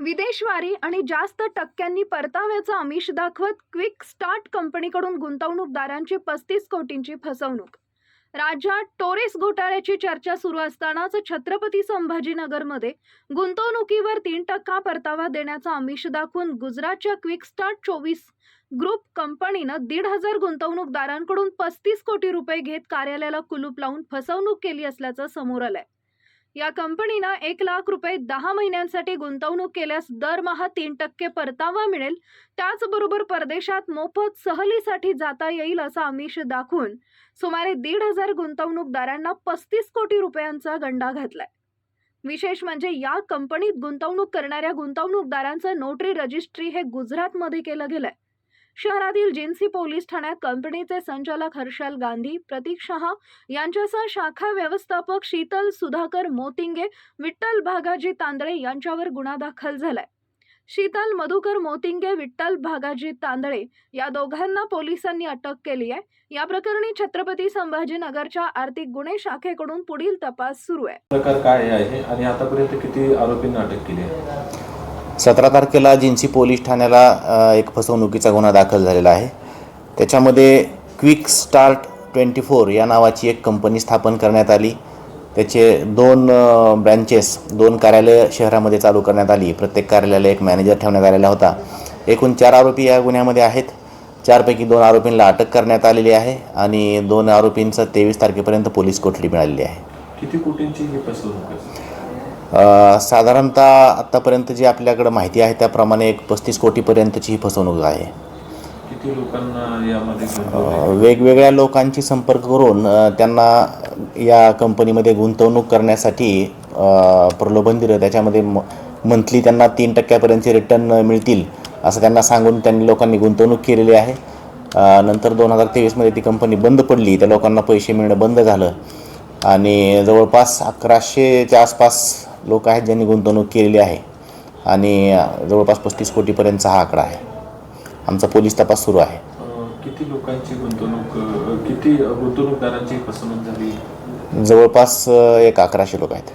विदेशवारी आणि जास्त टक्क्यांनी परताव्याचं आमिष दाखवत क्विक स्टार्ट कंपनीकडून गुंतवणूकदारांची पस्तीस कोटींची फसवणूक. राज्यात टोरेस घोटाळ्याची चर्चा सुरू असतानाच छत्रपती संभाजीनगरमध्ये गुंतवणुकीवर तीन टक्का परतावा देण्याचा आमिष दाखवून गुजरातच्या क्विक स्टार्ट चोवीस ग्रुप कंपनीनं दीड हजार गुंतवणूकदारांकडून पस्तीस कोटी रुपये घेत कार्यालयाला कुलूप लावून फसवणूक केली असल्याचं समोर आलंय. या कंपनीनं एक लाख रुपये दहा महिन्यांसाठी गुंतवणूक केल्यास दरमहा तीन टक्के परतावा मिळेल. त्याचबरोबर परदेशात मोफत सहलीसाठी जाता येईल असा आमिष दाखवून सुमारे दीड हजार गुंतवणूकदारांना पस्तीस कोटी रुपयांचा गंडा घातलाय. विशेष म्हणजे या कंपनीत गुंतवणूक करणाऱ्या गुंतवणूकदारांचं नोटरी रजिस्ट्री हे गुजरातमध्ये केलं गेलंय. शहरातील जिन्सी पोलीस ठाण्यात कंपनीचे संचालक हर्षल गांधी प्रतीक शहा यांच्यासह शाखा व्यवस्थापक शीतल सुधाकर मोतिंगे विठ्ठल भागाजी तांदळे यांच्यावर गुन्हा दाखल झालाय. शीतल मधुकर मोतिंगे विठ्ठल भागाजी तांदळे या दोघांना पोलिसांनी अटक केली आहे. या प्रकरणी छत्रपती संभाजीनगरच्या आर्थिक गुन्हे शाखेकडून पुढील तपास सुरू आहे. प्रकार काय आहे आणि आतापर्यंत किती आरोपींना अटक केली आहे? सतरा तारखेला जिन्सी पोलीस ठाण्याला एक फसवणुकीचा गुन्हा दाखल झालेला आहे. त्याच्यामध्ये क्विक स्टार्ट ट्वेंटी फोर या नावाची एक कंपनी स्थापन करण्यात आली. त्याचे दोन ब्रँचेस दोन कार्यालय शहरामध्ये चालू करण्यात आली. प्रत्येक कार्यालयाला एक मॅनेजर ठेवण्यात आलेला होता. एकूण चार आरोपी या गुन्ह्यामध्ये आहेत. चारपैकी दोन आरोपींना अटक करण्यात आलेली आहे आणि दोन आरोपींचं तेवीस तारखेपर्यंत पोलीस कोठडी मिळालेली आहे. किती कोटींची ही फसवणूक साधारणतः आत्तापर्यंत जी आपल्याकडं माहिती आहे त्याप्रमाणे एक पस्तीस कोटीपर्यंतची ही फसवणूक आहे. किती लोकांना यामध्ये गुंतवले? वेगवेगळ्या लोकांची संपर्क करून अ, त्यांना या कंपनीमध्ये गुंतवणूक करण्यासाठी अ, प्रलोभन दिलं. त्याच्यामध्ये म मंथली त्यांना तीन टक्क्यापर्यंतचे रिटर्न मिळतील असं त्यांना सांगून त्यांनी लोकांनी गुंतवणूक केलेली आहे. अ, नंतर दोन हजार तेवीसमध्ये ती कंपनी बंद पडली. त्या लोकांना पैसे मिळणं बंद झालं. आणि जवळपास अकराशेच्या आसपास लोक आहेत ज्यांनी गुंतवणूक केलेली आहे. आणि जवळपास पस्तीस कोटीपर्यंतचा हा आकडा आहे. आमचा पोलीस तपास सुरू आहे. किती लोकांची गुंतवणूक किती गुंतवणूकदारांची फसवणूक झाली? जवळपास एक अकराशे लोक आहेत.